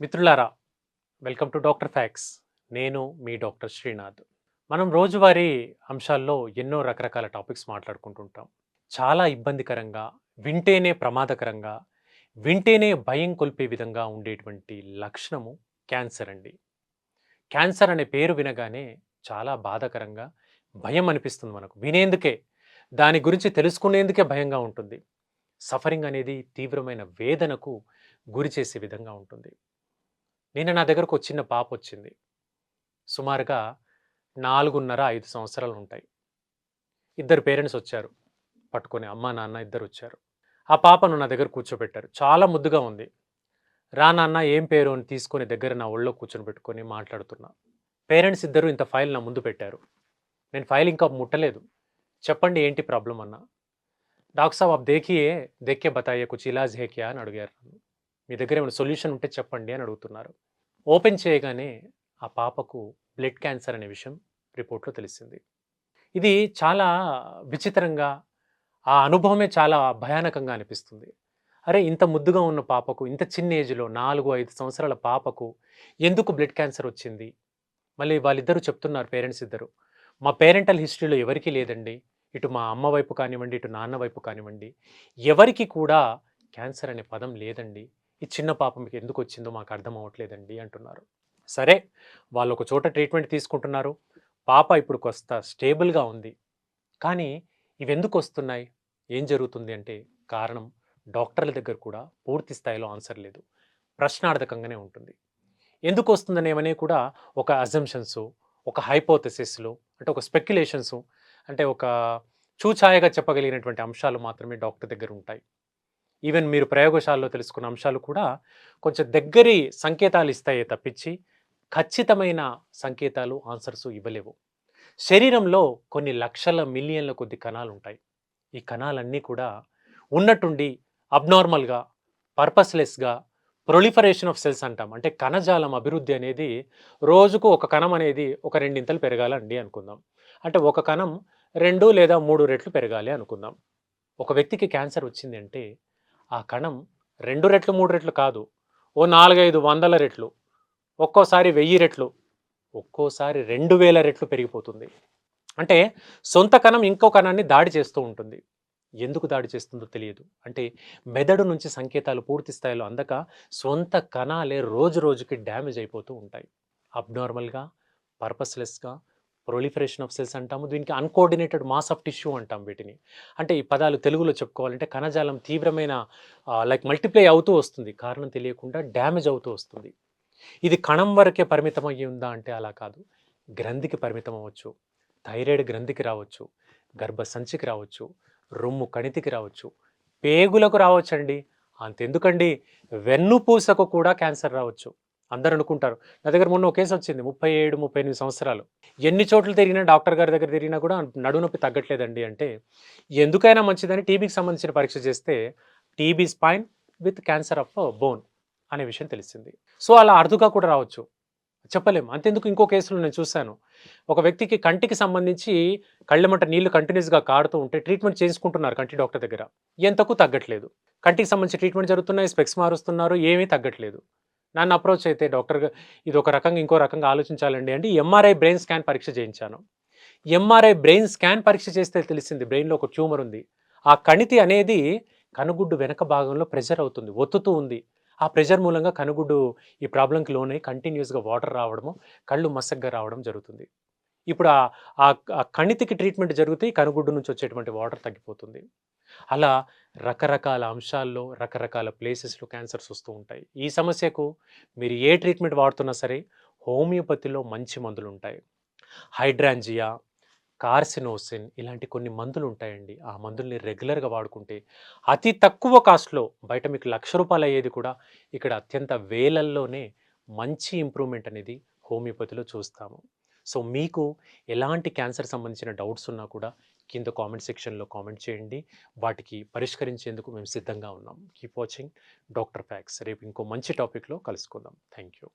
మిత్రులారా welcome to doctor fax. నేను మీ doctor Srinath. మనం రోజువారీ అంశాల్లో ఎన్నో రకరకాల టాపిక్స్ మాట్లాడుకుంటుంటాం. చాలా ఇబ్బందికరంగా వింటేనే ప్రమాదకరంగా వింటేనే భయం కొల్పే విధంగా ఉండేటువంటి లక్షణము క్యాన్సర్ అండి. క్యాన్సర్ అనే పేరు వినగానే చాలా బాధాకరంగా భయం అనిపిస్తుంది మనకు. వినేందుకే దాని గురించి తెలుసుకునేందుకే భయంగా ఉంటుంది. సఫరింగ్ అనేది తీవ్రమైన వేదనకు గురి చేసే విధంగా ఉంటుంది. నిన్న నా దగ్గరకు ఒక చిన్న పాప వచ్చింది. సుమారుగా నాలుగున్నర ఐదు సంవత్సరాలు ఉంటాయి. ఇద్దరు పేరెంట్స్ వచ్చారు. పట్టుకొని అమ్మ నాన్న ఇద్దరు వచ్చారు. ఆ పాపను నా దగ్గర కూర్చోబెట్టారు. చాలా ముద్దుగా ఉంది. రా నాన్న ఏం పేరు అని తీసుకొని దగ్గర నా ఒళ్ళో కూర్చొని పెట్టుకొని మాట్లాడుతున్నా. పేరెంట్స్ ఇద్దరు ఇంత ఫైల్ నా ముందు పెట్టారు. నేను ఫైల్ ఇంకా ముట్టలేదు. చెప్పండి ఏంటి ప్రాబ్లం అన్నా. డాక్టర్ సాబ్ అబ్ దేఖియే దేఖ్కే బతాయే కుచ్ ఇలాజ్ హే క్యా అని అడిగారు నన్ను. మీ దగ్గర ఏమైనా సొల్యూషన్ ఉంటే చెప్పండి అని అడుగుతున్నారు. ఓపెన్ చేయగానే ఆ పాపకు బ్లడ్ క్యాన్సర్ అనే విషయం రిపోర్ట్లో తెలిసింది. ఇది చాలా విచిత్రంగా ఆ అనుభవమే చాలా భయానకంగా అనిపిస్తుంది. అరే ఇంత ముద్దుగా ఉన్న పాపకు ఇంత చిన్న ఏజ్లో నాలుగు ఐదు సంవత్సరాల పాపకు ఎందుకు బ్లడ్ క్యాన్సర్ వచ్చింది? మళ్ళీ వాళ్ళిద్దరూ చెప్తున్నారు పేరెంట్స్ ఇద్దరు. మా పేరెంటల్ హిస్టరీలో ఎవరికీ లేదండి. ఇటు మా అమ్మ వైపు కానివ్వండి ఇటు నాన్న వైపు కానివ్వండి. ఎవరికి కూడా క్యాన్సర్ అనే పదం లేదండి. ఈ చిన్న పాప మీకు ఎందుకు వచ్చిందో మాకు అర్థం అవ్వట్లేదండి అంటున్నారు. సరే వాళ్ళు ఒక చోట ట్రీట్మెంట్ తీసుకుంటున్నారు. పాప ఇప్పుడు కొస్త స్టేబుల్గా ఉంది. కానీ ఇవి ఎందుకు వస్తున్నాయి? ఏం జరుగుతుంది అంటే కారణం డాక్టర్ల దగ్గర కూడా పూర్తి స్థాయిలో ఆన్సర్ లేదు. ప్రశ్నార్థకంగానే ఉంటుంది. ఎందుకు వస్తుందనేమనే కూడా ఒక అజంప్షన్స్ ఒక హైపోథెసిస్లు అంటే ఒక స్పెక్యులేషన్స్ అంటే ఒక చూఛాయగా చెప్పగలిగినటువంటి అంశాలు మాత్రమే డాక్టర్ దగ్గర ఉంటాయి. ఈవెన్ మీరు ప్రయోగశాలలో తెలుసుకున్న అంశాలు కూడా కొంచెం దగ్గరి సంకేతాలు ఇస్తాయే తప్పించి ఖచ్చితమైన సంకేతాలు ఆన్సర్స్ ఇవ్వలేవు. శరీరంలో కొన్ని లక్షల మిలియన్ల కొద్ది కణాలు ఉంటాయి. ఈ కణాలన్నీ కూడా ఉన్నట్టుండి అబ్నార్మల్గా పర్పస్లెస్గా ప్రొలిఫరేషన్ ఆఫ్ సెల్స్ అంటాం. అంటే కణజాలం అభివృద్ధి అనేది రోజుకు ఒక కణం అనేది ఒక రెండింతలు పెరగాలండి అనుకుందాం. అంటే ఒక కణం రెండు లేదా మూడు రెట్లు పెరగాలి అనుకుందాం. ఒక వ్యక్తికి క్యాన్సర్ వచ్చింది అంటే ఆ కణం రెండు రెట్లు మూడు రెట్లు కాదు. ఓ నాలుగైదు వందల రెట్లు ఒక్కోసారి వెయ్యి రెట్లు ఒక్కోసారి రెండు వేల రెట్లు పెరిగిపోతుంది. అంటే సొంత కణం ఇంకో కణాన్ని దాడి చేస్తూ ఉంటుంది. ఎందుకు దాడి చేస్తుందో తెలియదు. అంటే మెదడు నుంచి సంకేతాలు పూర్తి స్థాయిలో అందక సొంత కణాలే రోజు రోజుకి డ్యామేజ్ అయిపోతూ ఉంటాయి. అబ్నార్మల్గా పర్పస్లెస్గా ప్రొలిఫరేషన్ ఆఫ్ సెల్స్ అంటాము. దీనికి అన్కోఆర్డినేటెడ్ మాస్ ఆఫ్ టిష్యూ అంటాం వీటిని. అంటే ఈ పదాలు తెలుగులో చెప్పుకోవాలంటే కణజాలం తీవ్రమైన లైక్ మల్టిప్లై అవుతూ వస్తుంది. కారణం తెలియకుండా డ్యామేజ్ అవుతూ వస్తుంది. ఇది కణం వరకే పరిమితం అయ్యి ఉందా అంటే అలా కాదు. గ్రంథికి పరిమితం అవ్వచ్చు. థైరాయిడ్ గ్రంథికి రావచ్చు. గర్భసంచికి రావచ్చు. రొమ్ము కణితికి రావచ్చు. పేగులకు రావచ్చండి. అంతెందుకండి? వెన్నుపూసకు కూడా క్యాన్సర్ రావచ్చు. అందరు అనుకుంటారు. నా దగ్గర మొన్న ఒక కేసు వచ్చింది ముప్పై ఏడు ముప్పై ఎనిమిది సంవత్సరాలు. ఎన్ని చోట్ల తిరిగినా డాక్టర్ గారి దగ్గర తిరిగినా కూడా నడునొప్పి తగ్గట్లేదండి అంటే ఎందుకైనా మంచిదని టీబీకి సంబంధించిన పరీక్ష చేస్తే TB spine with cancer of bone అనే విషయం తెలిసింది. సో అలా అరుదుగా కూడా రావచ్చు. చెప్పలేం. అంతెందుకు ఇంకో కేసులో నేను చూశాను. ఒక వ్యక్తికి కంటికి సంబంధించి కళ్ళెమట నీళ్ళు కంటిన్యూస్గా కారుతూ ఉంటే ట్రీట్మెంట్ చేసుకుంటున్నారు కంటి డాక్టర్ దగ్గర. ఎంతకు తగ్గట్లేదు. కంటికి సంబంధించి ట్రీట్మెంట్ జరుగుతున్నాయి స్పెక్స్ మారుస్తున్నారు ఏమీ తగ్గట్లేదు. నన్ను అప్రోచ్ అయితే డాక్టర్ ఇది ఒక రకంగా ఇంకో రకంగా ఆలోచించాలండి అంటే ఎంఆర్ఐ బ్రెయిన్ స్కాన్ పరీక్ష చేయించాను. ఎంఆర్ఐ బ్రెయిన్ స్కాన్ పరీక్ష చేస్తే తెలిసింది బ్రెయిన్లో ఒక ట్యూమర్ ఉంది. ఆ కణితి అనేది కనుగుడ్డు వెనక భాగంలో ప్రెషర్ అవుతుంది ఒత్తుతూ ఉంది. ఆ ప్రెషర్ మూలంగా కనుగుడ్డు ఈ ప్రాబ్లంకి లోనై కంటిన్యూస్గా వాటర్ రావడము కళ్ళు మసగ్గా రావడం జరుగుతుంది. ఇప్పుడు ఆ ఆ- కణితికి ట్రీట్మెంట్ జరిగితే కనుగుడ్డు నుంచి వచ్చేటువంటి వాటర్ తగ్గిపోతుంది. అలా రకరకాల అంశాల్లో రకరకాల ప్లేసెస్లో క్యాన్సర్స్ వస్తూ ఉంటాయి. ఈ సమస్యకు మీరు ఏ ట్రీట్మెంట్ వాడుతున్నా సరే హోమియోపతిలో మంచి మందులు ఉంటాయి హైడ్రాంజియా కార్సినోసిన్ ఇలాంటి కొన్ని మందులు ఉంటాయండి ఆ మందుల్ని రెగ్యులర్గా వాడుకుంటే అతి తక్కువ కాస్ట్లో బయట మీకు లక్ష రూపాయలు అయ్యేది కూడా ఇక్కడ అత్యంత వేలల్లోనే మంచి ఇంప్రూవ్మెంట్ అనేది హోమియోపతిలో చూస్తాము. సో మీకు ఎలాంటి క్యాన్సర్ సంబంధించిన డౌట్స్ ఉన్నా కూడా కింద కామెంట్ సెక్షన్లో కామెంట్ చేయండి. వాటికి పరిష్కరించేందుకు మేము సిద్ధంగా ఉన్నాం. Keep watching. Doctor facts. రేపు ఇంకో మంచి టాపిక్లో కలుసుకుందాం. Thank you